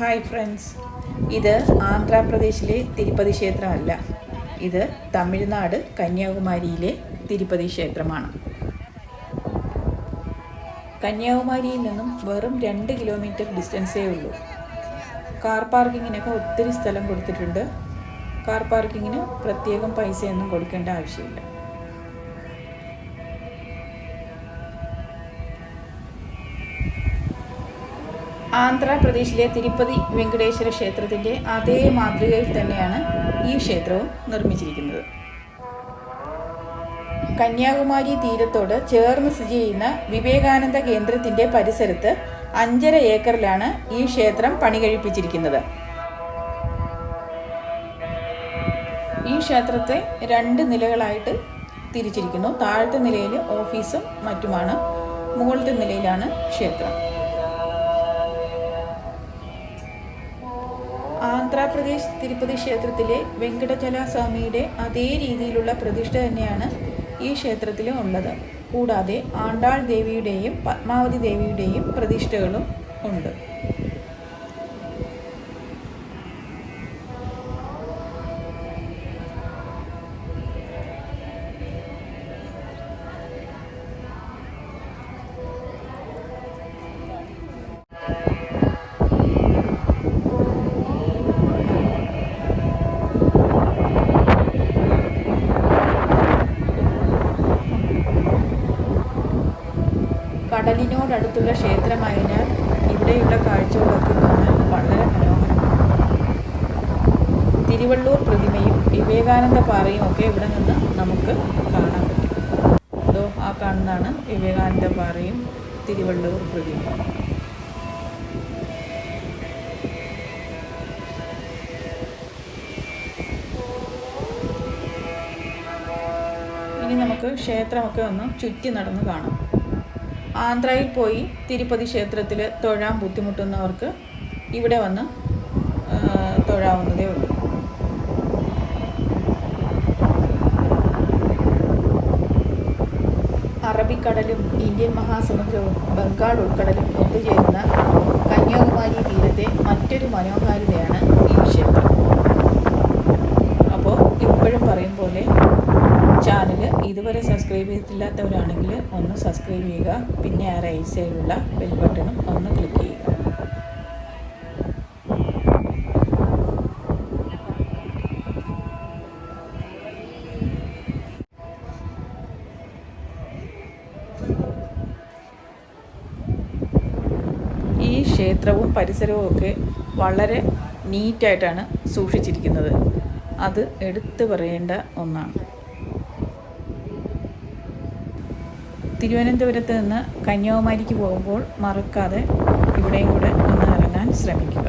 Hi friends ഇത് ആന്ധ്രാപ്രദേശിലെ തിരുപ്പതി ക്ഷേത്രമല്ല. ഇത് തമിഴ്നാട് കന്യാകുമാരിയിലെ തിരുപ്പതി ക്ഷേത്രമാണ്. കന്യാകുമാരിയിൽ നിന്നും വെറും രണ്ട് കിലോമീറ്റർ ഡിസ്റ്റൻസേ ഉള്ളൂ. കാർ പാർക്കിങ്ങിനൊക്കെ ഒത്തിരി സ്ഥലം കൊടുത്തിട്ടുണ്ട്. കാർ പാർക്കിങ്ങിന് പ്രത്യേകം പൈസയൊന്നും കൊടുക്കേണ്ട ആവശ്യമില്ല. ആന്ധ്രാപ്രദേശിലെ തിരുപ്പതി വെങ്കടേശ്വര ക്ഷേത്രത്തിന്റെ അതേ മാതൃകയിൽ തന്നെയാണ് ഈ ക്ഷേത്രവും നിർമ്മിച്ചിരിക്കുന്നത്. കന്യാകുമാരി തീരത്തോട് ചേർന്ന് സ്ഥിതി ചെയ്യുന്ന വിവേകാനന്ദ കേന്ദ്രത്തിന്റെ പരിസരത്ത് അഞ്ചര ഏക്കറിലാണ് ഈ ക്ഷേത്രം പണി കഴിപ്പിച്ചിരിക്കുന്നത് ഈ ക്ഷേത്രത്തെ രണ്ട് നിലകളായിട്ട് തിരിച്ചിരിക്കുന്നു. താഴത്തെ നിലയിൽ ഓഫീസും മറ്റുമാണ്. മുകളിലത്തെ നിലയിലാണ് ക്ഷേത്രം. ആന്ധ്രാപ്രദേശ് തിരുപ്പതി ക്ഷേത്രത്തിലെ വെങ്കടചലസ്വാമിയുടെ അതേ രീതിയിലുള്ള പ്രതിഷ്ഠ തന്നെയാണ് ഈ ക്ഷേത്രത്തിലും ഉള്ളത്. കൂടാതെ ആണ്ടാൾ ദേവിയുടെയും പത്മാവതി ദേവിയുടെയും പ്രതിഷ്ഠകളും ഉണ്ട്. കടലിനോടടുത്തുള്ള ക്ഷേത്രമായതിനാൽ ഇവിടെയുള്ള കാഴ്ചകളൊക്കെ കാണാൻ വളരെ മനോഹരമാണ്. തിരുവള്ളൂർ പ്രതിമയും വിവേകാനന്ദ പാറയും ഒക്കെ ഇവിടെ നിന്ന് നമുക്ക് കാണാൻ പറ്റും. അതോ ആ കാണുന്നതാണ് വിവേകാനന്ദ പാറയും തിരുവള്ളൂർ പ്രതിമയും. ഇനി നമുക്ക് ക്ഷേത്രമൊക്കെ ഒന്ന് ചുറ്റി നടന്ന് കാണാം. ആന്ധ്രയിൽ പോയി തിരുപ്പതി ക്ഷേത്രത്തിൽ തൊഴാൻ ബുദ്ധിമുട്ടുന്നവർക്ക് ഇവിടെ വന്ന് തൊഴാവുന്നതേ ഉള്ളൂ. അറബിക്കടലും ഇന്ത്യൻ മഹാസമുദ്രവും ബംഗാൾ ഉൾക്കടലും ഒത്തുചേരുന്ന കന്യാകുമാരി തീരത്തെ മറ്റൊരു മനോഹാരിതയാണ് ഈ ഇതുവരെ സബ്സ്ക്രൈബ് ചെയ്തിട്ടില്ലാത്തവരാണെങ്കിൽ ഒന്ന് സബ്സ്ക്രൈബ് ചെയ്യുക പിന്നെ ആ റൈറ്റ് സൈഡിലുള്ള ബെൽ ബട്ടണും ഒന്ന് ക്ലിക്ക് ചെയ്യുക. ഈ ക്ഷേത്രവും പരിസരവും ഒക്കെ വളരെ നീറ്റായിട്ടാണ് സൂക്ഷിച്ചിരിക്കുന്നത്. അത് എടുത്തു പറയേണ്ട ഒന്നാണ്. തിരുവനന്തപുരത്ത് നിന്ന് കന്യാകുമാരിക്ക് പോകുമ്പോൾ മറക്കാതെ ഇവിടെയും കൂടെ ഒന്ന് ഇറങ്ങാൻ ശ്രമിക്കുക.